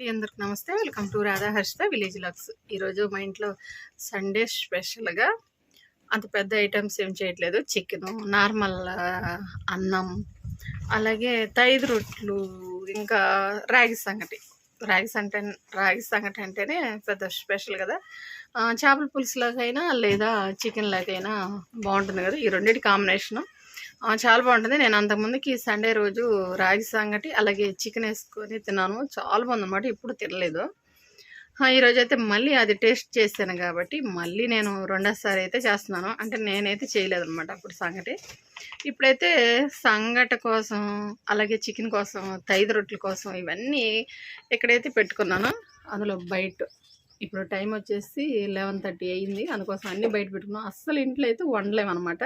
అండి అందరికి నమస్తే. Welcome to Radha Harshitha village vlogs. ఈరోజు మా ఇంట్లో సండే స్పెషల్గా అంత పెద్ద ఐటమ్స్ ఏం చేయట్లేదు. చికెను నార్మల్ అన్నం అలాగే తైదు రొట్లు ఇంకా రాగి సంగటి. రాగి అంటే రాగి సంగటి అంటేనే పెద్ద స్పెషల్ కదా. చేపల పులుసులాగైనా లేదా చికెన్ లాగైనా బాగుంటుంది కదా. ఈ రెండింటి కాంబినేషను. చాలా బాగుంటుంది. నేను అంతకుముందుకి సండే రోజు రాగి సంగటి అలాగే చికెన్ వేసుకొని తిన్నాను. చాలా బాగుందన్నమాట. ఇప్పుడు తినలేదు. ఈరోజు అయితే మళ్ళీ అది టేస్ట్ చేశాను కాబట్టి మళ్ళీ నేను రెండోసారి అయితే చేస్తున్నాను. అంటే నేనైతే చేయలేదు అనమాట అప్పుడు సంగటి. ఇప్పుడైతే సంగట కోసం అలాగే చికెన్ కోసం తైదు రొట్టెల కోసం ఇవన్నీ ఎక్కడైతే పెట్టుకున్నానో. అందులో బయట ఇప్పుడు టైం వచ్చేసి లెవెన్ థర్టీ అయ్యింది అందుకోసం అన్నీ బయట పెట్టుకున్నాం అస్సలు ఇంట్లో అయితే వండలేమన్నమాట.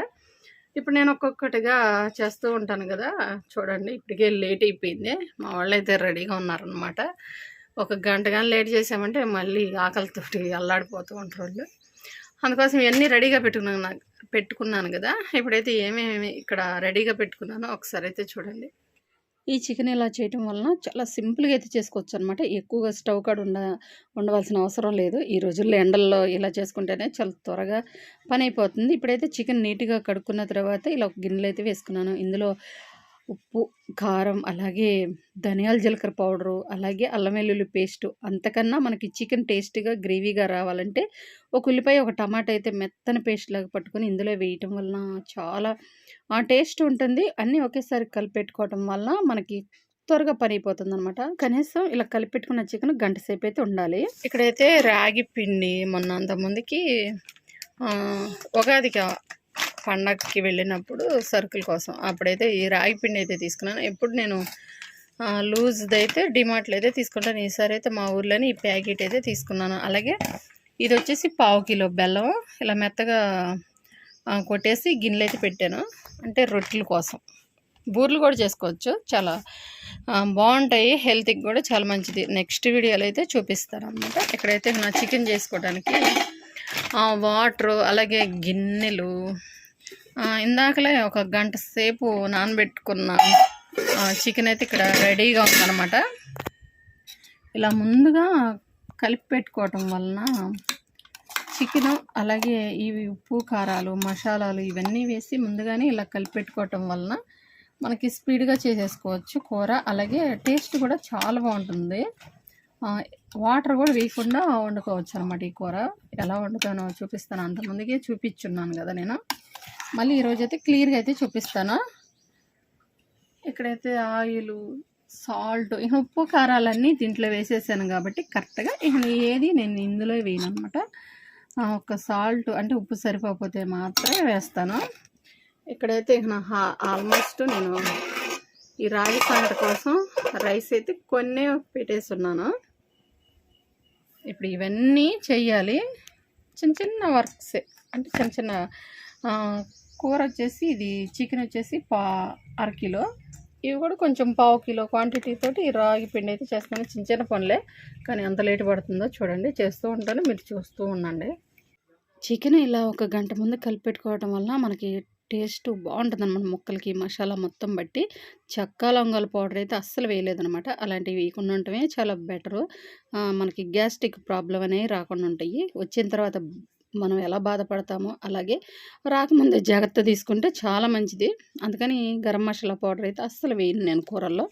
ఇప్పుడు నేను ఒక్కొక్కటిగా చేస్తూ ఉంటాను కదా చూడండి. ఇప్పటికే లేట్ అయిపోయింది. మా వాళ్ళు అయితే రెడీగా ఉన్నారనమాట ఒక గంట కానీ లేట్ చేసామంటే మళ్ళీ ఆకలితోటి అల్లాడిపోతూ ఉంటారు వాళ్ళు. అందుకోసం ఇవన్నీ రెడీగా పెట్టుకున్నాను పెట్టుకున్నాను కదా. ఇప్పుడైతే ఏమేమి ఇక్కడ రెడీగా పెట్టుకున్నానో ఒకసారి అయితే చూడండి. ఈ చికెన్ ఇలా చేయటం వలన చాలా సింపుల్గా అయితే చేసుకోవచ్చు అనమాట ఎక్కువగా స్టవ్ కాడ ఉండ ఉండవలసిన అవసరం లేదు. ఈ రోజుల్లో ఎండల్లో ఇలా చేసుకుంటేనే చాలా త్వరగా పని అయిపోతుంది. ఇప్పుడైతే చికెన్ నీట్గా కడుక్కున్న తర్వాత ఇలా ఒక గిన్నెలు అయితే వేసుకున్నాను. ఇందులో ఉప్పు కారం అలాగే ధనియాల జీలకర్ర పౌడరు అలాగే అల్లం వెల్లుల్లి పేస్టు అంతకన్నా మనకి చికెన్ టేస్ట్గా గ్రేవీగా రావాలంటే ఒక ఉల్లిపాయ ఒక టమాటా అయితే మెత్తని పేస్ట్ లాగా పట్టుకొని ఇందులో వేయటం వలన చాలా ఆ టేస్ట్ ఉంటుంది. అన్నీ ఒకేసారి కలిపెట్టుకోవటం వలన మనకి త్వరగా పని అయిపోతుంది అనమాట కనీసం ఇలా కలిపెట్టుకున్న చికెన్ గంట సేపు అయితే ఉండాలి. ఇక్కడైతే రాగి పిండి మొన్న అంతమందికి ఉగాదికి పండగకి వెళ్ళినప్పుడు సరుకుల కోసం. అప్పుడైతే ఈ రాగి పిండి అయితే తీసుకున్నాను. ఎప్పుడు నేను లూజ్ది అయితే డిమార్ట్లో అయితే తీసుకుంటాను. ఈసారి అయితే మా ఊర్లోనే ఈ ప్యాకెట్ అయితే తీసుకున్నాను. అలాగే ఇది వచ్చేసి పావు కిలో బెల్లం. ఇలా మెత్తగా కొట్టేసి గిన్నెలు అయితే పెట్టాను. అంటే రొట్టెల కోసం. బూర్లు కూడా చేసుకోవచ్చు. చాలా బాగుంటాయి. హెల్త్కి కూడా చాలా మంచిది. నెక్స్ట్ వీడియోలో అయితే చూపిస్తాను అనమాట ఇక్కడైతే నా చికెన్ చేసుకోవడానికి వాటర్ అలాగే గిన్నెలు ఇందాకలే ఒక గంట సేపు నానబెట్టుకున్న చికెన్ అయితే ఇక్కడ రెడీగా ఉందన్నమాట. ఇలా ముందుగా కలిపి పెట్టుకోవటం వలన చికెన్ అలాగే ఇవి ఉప్పు కారాలు మసాలాలు ఇవన్నీ వేసి ముందుగానే ఇలా కలిపి పెట్టుకోవటం వలన మనకి స్పీడ్గా చేసేసుకోవచ్చు కూర. అలాగే టేస్ట్ కూడా చాలా బాగుంటుంది. వాటర్ కూడా వేయకుండా వండుకోవచ్చు అనమాట ఈ కూర. ఎలా వండుతానో చూపిస్తాను. అంతకుముందుకే చూపించున్నాను కదా నేను. మళ్ళీ ఈరోజు అయితే క్లియర్గా అయితే చూపిస్తాను. ఇక్కడైతే ఆయిల్ సాల్ట్ ఇక ఉప్పు కారాలన్నీ దీంట్లో వేసేసాను కాబట్టి కరెక్ట్గా ఇక ఏది నేను ఇందులో వేయను అనమాట ఒక సాల్ట్ అంటే ఉప్పు సరిపోతే మాత్రమే వేస్తాను. ఇక్కడైతే ఇక నా ఆల్మోస్ట్ నేను ఈ రాగి సంగటి కోసం రైస్ అయితే కొన్ని పెట్టేస్తున్నాను. ఇప్పుడు ఇవన్నీ చెయ్యాలి. చిన్న చిన్న వర్క్సే అంటే చిన్న చిన్న కూర వచ్చేసి ఇది చికెన్ వచ్చేసి పా అరకిలో ఇవి కూడా కొంచెం పావు కిలో క్వాంటిటీ తోటి రాగి పిండి అయితే చేస్తాను. చిన్న చిన్న పనులే కానీ ఎంత లేట్ పడుతుందో చూడండి. చేస్తూ ఉంటాను మీరు చూస్తూ ఉండండి. చికెన్ ఇలా ఒక గంట ముందు కలిపెట్టుకోవడం వల్ల మనకి టేస్ట్ బాగుంటుంది అనమాట ముక్కలకి మసాలా మొత్తం బట్టి చెక్క లవంగాల పౌడర్ అయితే అస్సలు వేయలేదనమాట అలాంటివి వేయకుండా ఉండటమే చాలా బెటరు మనకి గ్యాస్ట్రిక్ ప్రాబ్లం అనేవి రాకుండా ఉంటాయి. వచ్చిన తర్వాత మనం ఎలా బాధపడతామో అలాగే రాకముందే జాగ్రత్త తీసుకుంటే చాలా మంచిది. అందుకని గరం మసాలా పౌడర్ అయితే అస్సలు వేయను నేను కూరల్లో.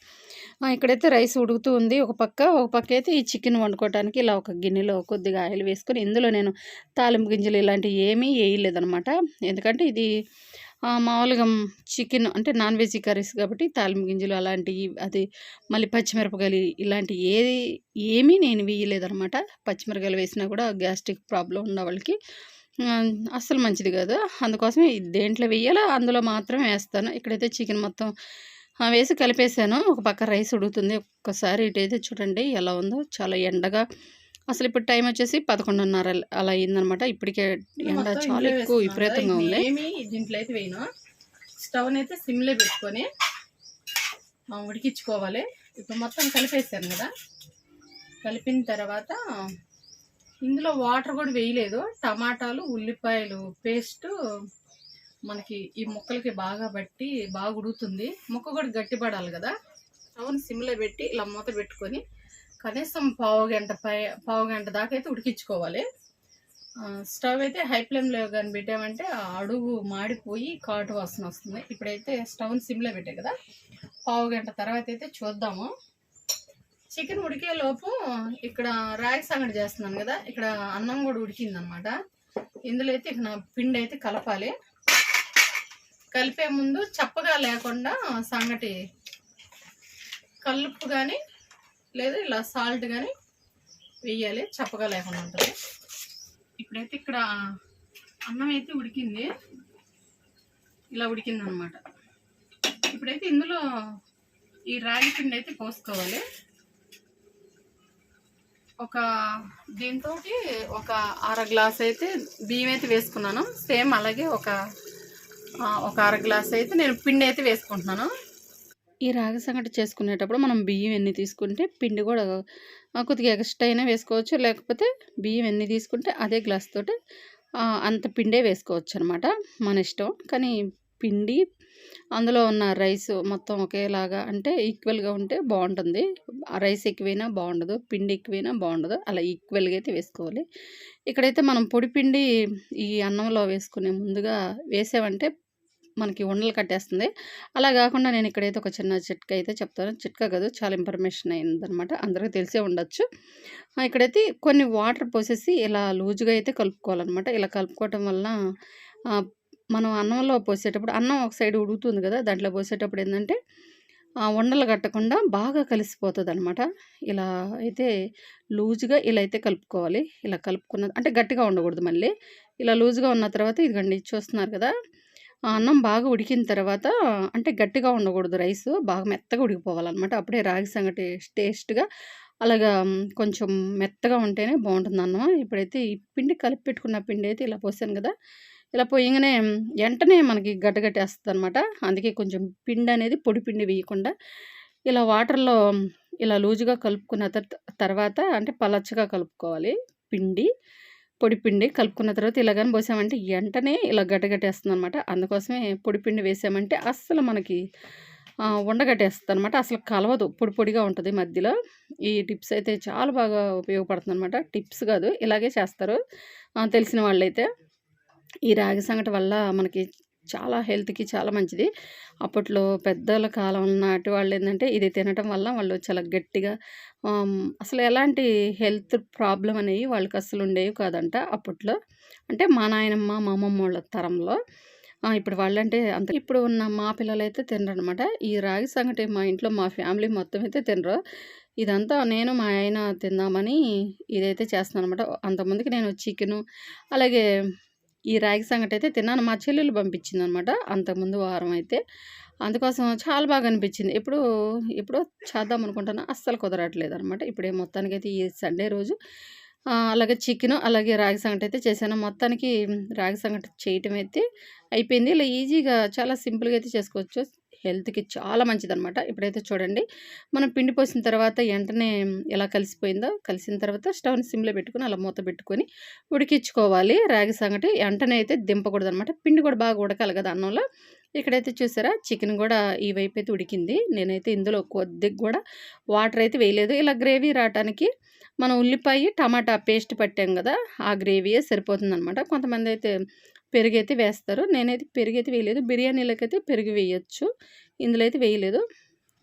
ఇక్కడైతే రైస్ ఉడుకుతూ ఉంది. ఒక పక్క ఒక పక్క అయితే ఈ చికెన్ వండుకోవడానికి ఇలా ఒక గిన్నెలో కొద్దిగా ఆయిల్ వేసుకొని ఇందులో నేను తాలింపు గింజలు ఇలాంటివి ఏమీ వేయలేదనమాట ఎందుకంటే ఇది మామూలుగా చికెన్ అంటే నాన్ వెజ్ కర్రీస్ కాబట్టి తాలింపు గింజలు అలాంటివి అది మళ్ళీ పచ్చిమిరపకాయలు ఇలాంటి ఏది ఏమీ నేను వేయలేదనమాట పచ్చిమిరపకాయలు వేసినా కూడా గ్యాస్ట్రిక్ ప్రాబ్లం ఉన్న వాళ్ళకి అస్సలు మంచిది కాదు. అందుకోసం దేంట్లో వేయాలో అందులో మాత్రమే వేస్తాను. ఇక్కడైతే చికెన్ మొత్తం ఆ, వేసి కలిపేసాను ఒక పక్క రైస్ ఉడుకుతుంది. ఒక్కసారి ఇటైతే చూడండి ఎలా ఉందో. చాలా ఎండగా అసలు ఇప్పుడు టైం వచ్చేసి పదకొండున్నర అలా అయిందనమాట. ఇప్పటికే ఎండ చాలా ఎక్కువ విపరీతంగా ఉంది. ఏమి దీంట్లో అయితే వేయను. స్టవ్ అయితే సిమ్లో పెట్టుకొని ఉడికించుకోవాలి. ఇప్పుడు మొత్తం కలిపేసాను కదా. కలిపిన తర్వాత ఇందులో వాటర్ కూడా వేయలేదు. టమాటాలు ఉల్లిపాయలు పేస్ట్ మనకి ఈ ముక్కలకి బాగా బట్టి బాగా ఉడుకుతుంది. ముక్క కూడా గట్టిపడాలి కదా. స్టవ్ని సిమ్లో పెట్టి ఇలా మూత పెట్టుకొని కనీసం పావు గంట పై పావు గంట దాకా అయితే ఉడికించుకోవాలి స్టవ్ అయితే హై ఫ్లేమ్లో కానీ పెట్టామంటే అడుగు మాడిపోయి కాటు వాసన వస్తుంది. ఇప్పుడైతే స్టవ్ని సిమ్లో పెట్టాయి కదా పావు గంట తర్వాత అయితే చూద్దాము. చికెన్ ఉడికే లోపు ఇక్కడ రాగి సంగటి చేస్తున్నాను కదా ఇక్కడ అన్నం కూడా ఉడికిందనమాట. ఇందులో అయితే ఇక నా పిండి అయితే కలపాలి. కలిపే ముందు చప్పగా లేకుండా సంగటి కలుపు కానీ లేదా ఇలా సాల్ట్ కానీ వేయాలి చప్పగా లేకుండా ఉంటుంది. ఇప్పుడైతే ఇక్కడ అన్నం అయితే ఉడికింది. ఇలా ఉడికింది అనమాట ఇప్పుడైతే ఇందులో ఈ రాగి పిండి అయితే పోసుకోవాలి. ఒక దీంతో ఒక అర గ్లాస్ అయితే బియ్యం అయితే వేసుకున్నాను. సేమ్ అలాగే ఒక ఒక అర గ్లాస్ అయితే నేను పిండి అయితే వేసుకుంటున్నాను. ఈ రాగి సంగటి చేసుకునేటప్పుడు మనం బియ్యం ఎన్ని తీసుకుంటే పిండి కూడా కొద్దిగా ఎక్స్ట్రా అయినా వేసుకోవచ్చు. లేకపోతే బియ్యం ఎన్ని తీసుకుంటే అదే గ్లాస్ తోటి అంత పిండే వేసుకోవచ్చు అనమాట మన ఇష్టం. కానీ పిండి అందులో ఉన్న రైస్ మొత్తం ఒకేలాగా అంటే ఈక్వల్గా ఉంటే బాగుంటుంది. రైస్ ఎక్కువైనా బాగుండదు పిండి ఎక్కువైనా బాగుండదు. అలా ఈక్వల్గా అయితే వేసుకోవాలి. ఇక్కడైతే మనం పొడి పిండి ఈ అన్నంలో వేసుకునే ముందుగా వేసామంటే మనకి ఉండలు కట్టేస్తుంది. అలా కాకుండా నేను ఇక్కడైతే ఒక చిన్న చిట్కా అయితే చెప్తాను. చిట్కా కాదు చాలా ఇన్ఫర్మేషన్ అయిందనమాట అందరికీ తెలిసే ఉండొచ్చు. ఇక్కడైతే కొన్ని వాటర్ పోసేసి ఇలా లూజుగా అయితే కలుపుకోవాలన్నమాట. ఇలా కలుపుకోవటం వల్ల మనం అన్నంలో పోసేటప్పుడు అన్నం ఒక సైడ్ ఉడుకుతుంది కదా దాంట్లో పోసేటప్పుడు ఏంటంటే ఆ ఉండలు కట్టకుండా బాగా కలిసిపోతుంది అనమాట ఇలా అయితే లూజుగా ఇలా అయితే కలుపుకోవాలి. ఇలా కలుపుకున్న అంటే గట్టిగా ఉండకూడదు మళ్ళీ. ఇలా లూజుగా ఉన్న తర్వాత ఇదిగండి చూస్తున్నారు కదా. అన్నం బాగా ఉడికిన తర్వాత అంటే గట్టిగా ఉండకూడదు రైస్ బాగా మెత్తగా ఉడికిపోవాలన్నమాట. అప్పుడే రాగి సంగటి టేస్ట్గా అలాగా కొంచెం మెత్తగా ఉంటేనే బాగుంటుంది అన్నం ఇప్పుడైతే ఈ పిండి కలిపి పెట్టుకున్న పిండి అయితే ఇలా పోసాను కదా. ఇలా పోయగానే వెంటనే మనకి గడ్డగట్టేస్తుంది అనమాట అందుకే కొంచెం పిండి అనేది పొడి పిండి వేయకుండా ఇలా వాటర్లో ఇలా లూజుగా కలుపుకున్న తర్వాత అంటే పలచగా కలుపుకోవాలి పిండి. పొడి పిండి కలుపుకున్న తర్వాత ఇలాగని పోసామంటే వెంటనే ఇలా గడ్డగట్టేస్తుంది అనమాట అందుకోసమే పొడి పిండి వేసామంటే అస్సలు మనకి ఉండగట్టేస్తుంది అనమాట అసలు కలవదు. పొడి పొడిగా ఉంటుంది మధ్యలో. ఈ టిప్స్ అయితే చాలా బాగా ఉపయోగపడుతుంది అనమాట టిప్స్ కాదు ఇలాగే చేస్తారు. తెలిసిన వాళ్ళైతే ఈ రాగి సంగటి వల్ల మనకి చాలా హెల్త్కి చాలా మంచిది. అప్పట్లో పెద్దల కాలం నాటి వాళ్ళు ఏంటంటే ఇది తినటం వల్ల వాళ్ళు చాలా గట్టిగా అసలు ఎలాంటి హెల్త్ ప్రాబ్లం అనేవి వాళ్ళకి అసలు ఉండేవి కాదంట అప్పట్లో. అంటే మా నాయనమ్మ మా అమ్మమ్మ వాళ్ళ తరంలో ఇప్పుడు వాళ్ళంటే అంత ఇప్పుడు ఉన్న మా పిల్లలు అయితే తినరు అనమాట ఈ రాగి సంగటి మా ఇంట్లో మా ఫ్యామిలీ మొత్తం అయితే తినరు. ఇదంతా నేను మా ఆయన తిందామని ఇదైతే చేస్తున్నాను అనమాట అంతకుముందుకి నేను చికెను అలాగే ఈ రాగి సంగటి అయితే తిన్నాను. మా చెల్లెలు పంపించింది అనమాట అంతకుముందు వారం అయితే. అందుకోసం చాలా బాగా అనిపించింది. ఎప్పుడు ఎప్పుడో చేద్దాం అనుకుంటాను. అస్సలు కుదరట్లేదు అనమాట ఇప్పుడే మొత్తానికైతే ఈ సండే రోజు. అలాగే చికెను అలాగే రాగి సంగటి అయితే చేశాను. మొత్తానికి రాగి సంగటి చేయటం అయితే అయిపోయింది. ఇలా ఈజీగా చాలా సింపుల్గా అయితే చేసుకోవచ్చు. హెల్త్కి చాలా మంచిదనమాట ఇప్పుడైతే చూడండి మనం పిండి పోసిన తర్వాత వెంటనే ఎలా కలిసిపోయిందో కలిసిన తర్వాత స్టవ్ని సిమ్లో పెట్టుకుని అలా మూత పెట్టుకొని ఉడికించుకోవాలి. రాగి సంగటి వెంటనే అయితే దింపకూడదు అనమాట పిండి కూడా బాగా ఉడకాలి కదా అన్నంలో. ఇక్కడైతే చూసారా చికెన్ కూడా ఈ వైపు అయితే ఉడికింది. నేనైతే ఇందులో కొద్దిగా కూడా వాటర్ అయితే వేయలేదు. ఇలా గ్రేవీ రావటానికి మనం ఉల్లిపాయ టమాటా పేస్ట్ పట్టాం కదా ఆ గ్రేవీయే సరిపోతుంది అనమాట కొంతమంది అయితే పెరుగు అయితే వేస్తారు. నేనైతే పెరుగు అయితే వేయలేదు. బిర్యానీలకైతే పెరుగు వేయచ్చు. ఇందులో అయితే వేయలేదు.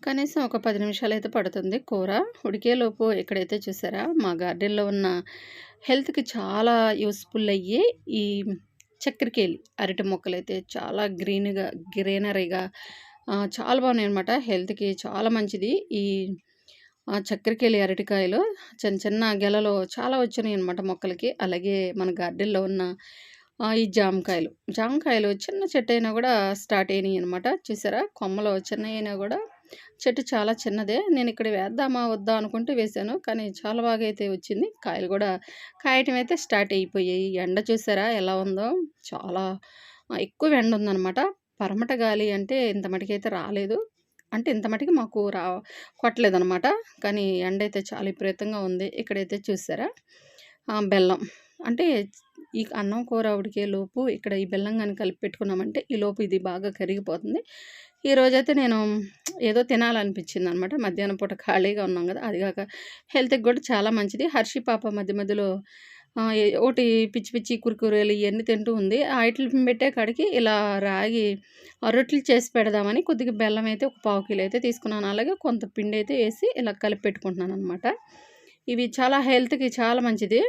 కనీసం ఒక పది నిమిషాలు అయితే పడుతుంది కూర. ఉడికేలోపు ఇక్కడైతే చూసారా మా గార్డెన్లో ఉన్న హెల్త్కి చాలా యూస్ఫుల్ అయ్యే ఈ చక్కెరకేలి అరటి మొక్కలు అయితే చాలా గ్రీన్గా గ్రీనరీగా చాలా బాగున్నాయి అనమాట హెల్త్కి చాలా మంచిది. ఈ ఆ, చక్కెరకేళి అరటికాయలు చిన్న చిన్న గెలలో చాలా వచ్చినాయి అనమాట మొక్కలకి. అలాగే మన గార్డెన్లో ఉన్న ఈ జామకాయలు. జామకాయలు చిన్న చెట్టు అయినా కూడా స్టార్ట్ అయినాయి అనమాట చూసారా? కొమ్మలు చిన్న అయినా కూడా. చెట్టు చాలా చిన్నదే. నేను ఇక్కడ వేద్దామా వద్దా అనుకుంటూ వేశాను. కానీ చాలా బాగా అయితే వచ్చింది. కాయలు కూడా కాయటం అయితే స్టార్ట్ అయిపోయాయి. ఎండ చూసారా? ఎలా ఉందో? చాలా ఎక్కువ ఎండ ఉందన్నమాట. పరమట గాలి అంటే ఇంత మటుకైతే రాలేదు. అంటే ఇంత మటుకు మాకు రా కొట్టలేదనమాట కానీ ఎండ అయితే చాలా విపరీతంగా ఉంది. ఇక్కడైతే చూసారా? బెల్లం. అంటే ఈ అన్నం కూర ఉడికే లోపు ఇక్కడ ఈ బెల్లం కానీ కలిపి పెట్టుకున్నామంటే ఈ లోపు ఇది బాగా కరిగిపోతుంది. ఈరోజైతే నేను ఏదో తినాలనిపించింది అనమాట మధ్యాహ్నం పూట ఖాళీగా ఉన్నాం కదా అది కాక హెల్త్కి కూడా చాలా మంచిది. హర్షి పాప మధ్య మధ్యలో ఒకటి పిచ్చి పిచ్చి కురికూరలు ఇవన్నీ తింటూ ఉంది. వాటిని పెట్టే కాడికి ఇలా రాగి ఆ, రొట్టెలు చేసి పెడదామని కొద్దిగా బెల్లం అయితే ఒక పావు కిలో అయితే తీసుకున్నాను. అలాగే కొంత పిండి అయితే వేసి ఇలా కలిపి పెట్టుకుంటున్నాను అనమాట ఇవి చాలా హెల్త్కి చాలా మంచిది.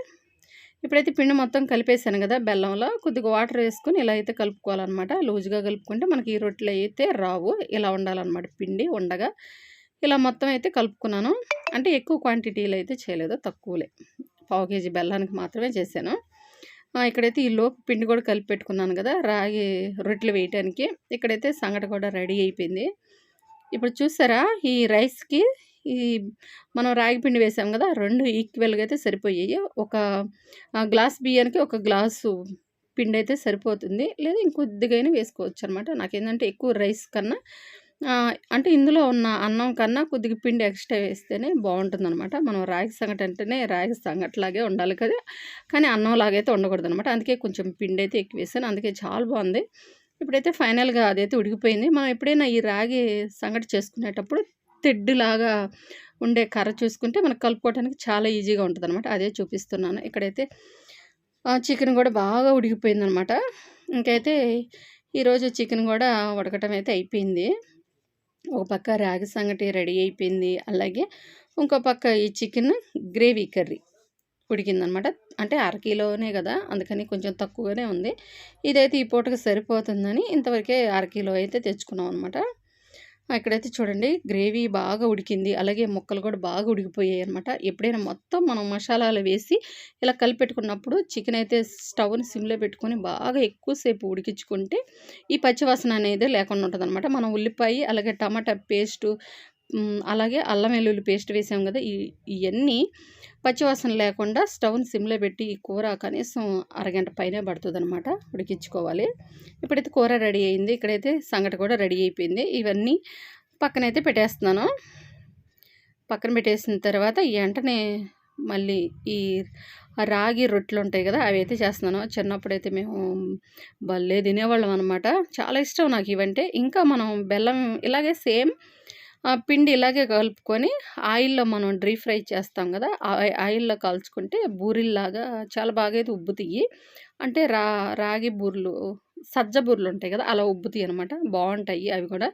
ఇప్పుడైతే పిండి మొత్తం కలిపేసాను కదా బెల్లంలో. కొద్దిగా వాటర్ వేసుకుని ఇలా అయితే కలుపుకోవాలన్నమాట. లూజ్గా కలుపుకుంటే మనకి ఈ రొట్టెలు అయితే రావు. ఇలా ఉండాలన్నమాట పిండి ఉండగా. ఇలా మొత్తం అయితే కలుపుకున్నాను. అంటే ఎక్కువ క్వాంటిటీలో అయితే చేయలేదు తక్కువలే. పావు కేజీ బెల్లానికి మాత్రమే చేశాను. ఇక్కడైతే ఈ లోపు పిండి కూడా కలిపి పెట్టుకున్నాను కదా రాగి రొట్టెలు వేయటానికి. ఇక్కడైతే సంగట కూడా రెడీ అయిపోయింది. ఇప్పుడు చూసారా ఈ రైస్కి ఈ మనం రాగి పిండి వేసాం కదా రెండు ఈక్వల్గా అయితే సరిపోయాయి. ఒక గ్లాస్ బియ్యానికి ఒక గ్లాసు పిండి అయితే సరిపోతుంది. లేదా ఇంకొద్దిగైనా వేసుకోవచ్చు అనమాట నాకేంటంటే ఎక్కువ రైస్ కన్నా అంటే ఇందులో ఉన్న అన్నం కన్నా కొద్దిగా పిండి ఎక్స్ట్రా వేస్తేనే బాగుంటుంది అనమాట మనం రాగి సంగటి అంటేనే రాగి సంగట్లాగే ఉండాలి కదా. కానీ అన్నం లాగైతే ఉండకూడదు అనమాట అందుకే కొంచెం పిండి అయితే ఎక్కువ వేసాను. అందుకే చాలా బాగుంది. ఇప్పుడైతే ఫైనల్గా అదైతే ఉడికిపోయింది. మనం ఎప్పుడైనా ఈ రాగి సంగటి చేసుకునేటప్పుడు తెడ్డులాగా ఉండే కర్ర చూసుకుంటే మనకు కలుపుకోవడానికి చాలా ఈజీగా ఉంటుంది అనమాట అదే చూపిస్తున్నాను. ఇక్కడైతే చికెన్ కూడా బాగా ఉడికిపోయింది అనమాట ఇంకైతే ఈరోజు చికెన్ కూడా ఉడకటం అయితే అయిపోయింది. ఒక పక్క రాగి సంగటి రెడీ అయిపోయింది. అలాగే ఇంకో పక్క ఈ చికెన్ గ్రేవీ కర్రీ ఉడికిందనమాట అంటే అరకిలోనే కదా అందుకని కొంచెం తక్కువగానే ఉంది. ఇదైతే ఈ పూటకి సరిపోతుందని ఇంతవరకే అరకిలో అయితే తెచ్చుకున్నాం అనమాట ఇక్కడైతే చూడండి గ్రేవీ బాగా ఉడికింది. అలాగే ముక్కలు కూడా బాగా ఉడికిపోయాయి అనమాట ఎప్పుడైనా మొత్తం మనం మసాలాలు వేసి ఇలా కలిపెట్టుకున్నప్పుడు చికెన్ అయితే స్టవ్ని సిమ్లో పెట్టుకొని బాగా ఎక్కువసేపు ఉడికించుకుంటే ఈ పచ్చివాసన అనేది లేకుండా ఉంటుంది అనమాట మనం ఉల్లిపాయ అలాగే టమాటా పేస్టు అలాగే అల్లం వెల్లుల్లి పేస్ట్ వేసాం కదా ఇవన్నీ పచ్చివాసన లేకుండా స్టవ్ని సిమ్లో పెట్టి ఈ కూర కనీసం అరగంట పైనే పడుతుంది అనమాట ఉడికించుకోవాలి. ఇప్పుడైతే కూర రెడీ అయింది ఇక్కడైతే సంగటి కూడా రెడీ అయిపోయింది. ఇవన్నీ పక్కనైతే పెట్టేస్తున్నాను. పక్కన పెట్టేసిన తర్వాత ఈ వెంటనే మళ్ళీ ఈ రాగి రొట్టెలు ఉంటాయి కదా అవి అయితే చేస్తున్నాను. చిన్నప్పుడైతే మేము భలే తినేవాళ్ళం అనమాట చాలా ఇష్టం నాకు ఇవంటే. ఇంకా మనం బెల్లం ఇలాగే సేమ్ పిండి ఇలాగే కలుపుకొని ఆయిల్లో మనం డ్రీ ఫ్రై చేస్తాం కదా ఆయిల్లో కాల్చుకుంటే బూరిల్లాగా చాలా బాగా అయితే ఉబ్బుతాయి. అంటే రా రాగి బూర్లు సజ్జ బూర్లు ఉంటాయి కదా అలా ఉబ్బుతాయి అనమాట బాగుంటాయి అవి కూడా.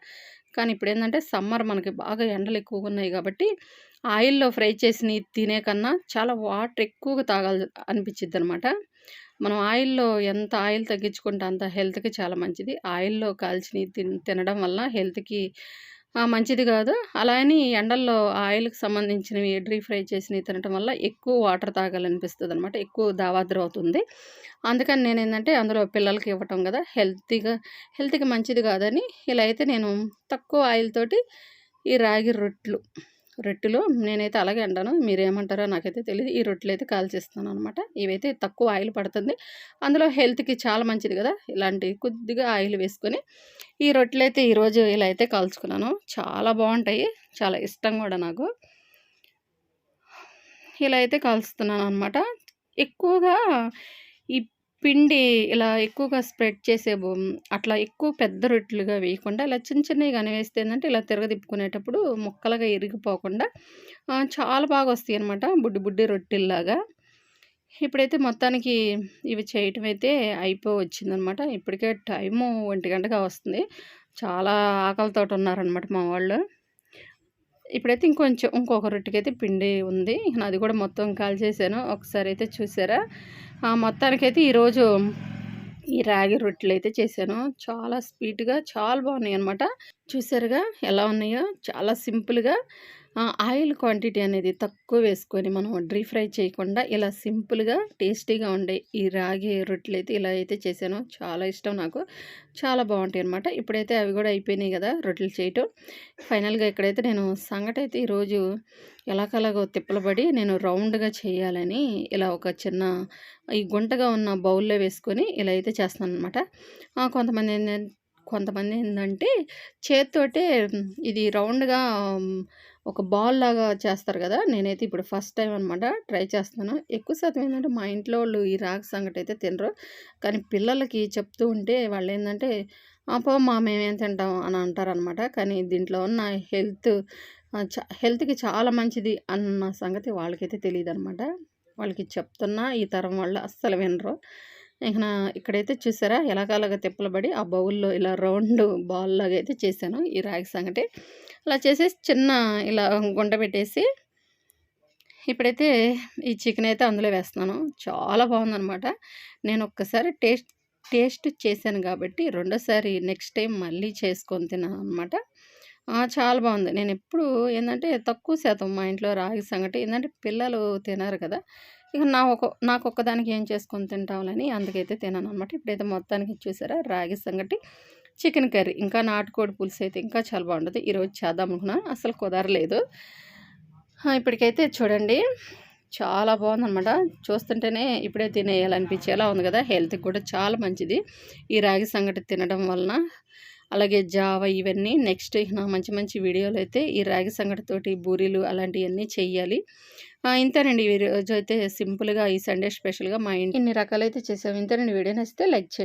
కానీ ఇప్పుడు ఏంటంటే సమ్మర్ మనకి బాగా ఎండలు ఎక్కువగా ఉన్నాయి కాబట్టి ఆయిల్లో ఫ్రై చేసిన తినే కన్నా చాలా వాటర్ ఎక్కువగా తాగాలి అనిపించిద్ది అనమాట మనం ఆయిల్లో ఎంత ఆయిల్ తగ్గించుకుంటే అంత హెల్త్కి చాలా మంచిది. ఆయిల్లో కాల్చిన తినడం వల్ల హెల్త్కి మంచిది కాదు. అలా అని ఎండల్లో ఆయిల్కి సంబంధించినవి డీప్ ఫ్రై చేసినవి తినటం వల్ల ఎక్కువ వాటర్ తాగాలనిపిస్తుంది అనమాట ఎక్కువ దావాద్ర అవుతుంది అందుకని నేను ఏంటంటే అందులో పిల్లలకి ఇవ్వటం కదా హెల్తీగా హెల్త్కి మంచిది కాదని ఇలా అయితే నేను తక్కువ ఆయిల్ తోటి ఈ రాగి రొట్టెలు రొట్టెలు నేనైతే అలాగే అంటాను. మీరేమంటారో నాకైతే తెలియదు ఈ రొట్టెలు అయితే కాల్చిస్తాను అనమాట ఇవైతే తక్కువ ఆయిల్ పడుతుంది. అందులో హెల్త్కి చాలా మంచిది కదా. ఇలాంటి కొద్దిగా ఆయిల్ వేసుకొని ఈ రొట్టెలు అయితే ఈరోజు ఇలా అయితే కాల్చుకున్నాను. చాలా బాగుంటాయి. చాలా ఇష్టం కూడా నాకు. ఇలా అయితే కాల్చుతున్నాను అనమాట ఎక్కువగా పిండి ఇలా ఎక్కువగా స్ప్రెడ్ చేసే అట్లా ఎక్కువ పెద్ద రొట్టెలుగా వేయకుండా ఇలా చిన్న చిన్నవి కానీ వేస్తే ఏంటంటే ఇలా తిరగదిప్పుకునేటప్పుడు ముక్కలుగా ఇరిగిపోకుండా చాలా బాగా వస్తాయి అనమాట బుడ్డి బుడ్డి రొట్టెల్లాగా. ఇప్పుడైతే మొత్తానికి ఇవి చేయటం అయితే అయిపో వచ్చిందనమాట ఇప్పటికే టైము ఒంటి గంటగా వస్తుంది. చాలా ఆకలితో ఉన్నారనమాట మా వాళ్ళు. ఇప్పుడైతే ఇంకొంచెం ఇంకొక రొట్టెకైతే పిండి ఉంది. అది కూడా మొత్తం కాల్ చేశాను ఒకసారి అయితే చూసారా? మొత్తానికైతే ఈరోజు ఈ రాగి రొట్టెలు అయితే చేశాను. చాలా స్వీట్గా చాలా బాగున్నాయి అనమాట చూసారుగా ఎలా ఉన్నాయో? చాలా సింపుల్గా ఆయిల్ క్వాంటిటీ అనేది తక్కువ వేసుకొని మనం డీప్ ఫ్రై చేయకుండా ఇలా సింపుల్గా టేస్టీగా ఉండే ఈ రాగి రొట్టెలు అయితే ఇలా అయితే చేశాను. చాలా ఇష్టం నాకు. చాలా బాగుంటాయి అనమాట ఇప్పుడైతే అవి కూడా అయిపోయినాయి కదా రొట్టెలు చేయటం. ఫైనల్గా ఇక్కడైతే నేను సంగటి అయితే ఈరోజు ఎలాగలాగో తిప్పలబడి నేను రౌండ్గా చేయాలని ఇలా ఒక చిన్న ఈ గుంటగా ఉన్న బౌల్లో వేసుకొని ఇలా అయితే చేస్తాను అనమాట కొంతమంది కొంతమంది ఏంటంటే చేత్తోటే ఇది రౌండ్గా ఒక బాల్ లాగా చేస్తారు కదా నేనైతే ఇప్పుడు ఫస్ట్ టైం అనమాట ట్రై చేస్తాను ఎక్కువ శాతం ఏంటంటే మా ఇంట్లో వాళ్ళు ఈ రాగి సంగటి అయితే తినరు. కానీ పిల్లలకి చెప్తూ ఉంటే వాళ్ళు ఏంటంటే అపో మా మేమేం తింటాం? అని అంటారనమాట కానీ దీంట్లో ఉన్న హెల్త్ చ- హెల్త్కి చాలా మంచిది అన్న సంగతి వాళ్ళకైతే తెలియదు అనమాట వాళ్ళకి చెప్తున్నా ఈ తరం వాళ్ళు అస్సలు వినరు. ఇక నా ఇక్కడైతే చూసారా? ఎలాగలాగా తిప్పలబడి ఆ బౌల్లో ఇలా రౌండ్ బాల్ లాగా అయితే చేశాను ఈ రాగి సంగటి. అలా చేసేసి చిన్న ఇలా గుండ పెట్టేసి ఇప్పుడైతే ఈ చికెన్ అయితే అందులో వేస్తున్నాను. చాలా బాగుందనమాట నేను ఒక్కసారి టేస్ట్ టేస్ట్ చేశాను కాబట్టి రెండోసారి నెక్స్ట్ టైం మళ్ళీ చేసుకొని తిన్నాను అనమాట చాలా బాగుంది. నేను ఎప్పుడు ఏంటంటే తక్కువ శాతం మా ఇంట్లో రాగి సంగటి ఏంటంటే పిల్లలు తినారు కదా. ఇక నా ఒక నాకు ఒక్కదానికి ఏం చేసుకొని తింటామని అందుకైతే తినాను అనమాట ఇప్పుడైతే మొత్తానికి చూసారా? రాగి సంగటి చికెన్ కర్రీ. ఇంకా నాటుకోడి పులుసు అయితే ఇంకా చాలా బాగుంటుంది. ఈరోజు చేద్దాం అనుకున్నా. అసలు కుదరలేదు. ఇప్పటికైతే చూడండి. చాలా బాగుందన్నమాట చూస్తుంటేనే ఇప్పుడే తినేయాలనిపించేలా ఉంది కదా. హెల్త్కి కూడా చాలా మంచిది. ఈ రాగి సంగటి తినడం వలన అలాగే జావ ఇవన్నీ నెక్స్ట్ నా మంచి మంచి వీడియోలు అయితే ఈ రాగి సంగటితోటి బూరీలు అలాంటివన్నీ చేయాలి ఇంతేనండి ఈ రోజు అయితే సింపుల్గా ఈ సండే స్పెషల్గా మా ఇంటి ఇన్ని రకాలైతే చేసాము ఇంతేనండి. వీడియో నచ్చితే లైక్ చేయండి.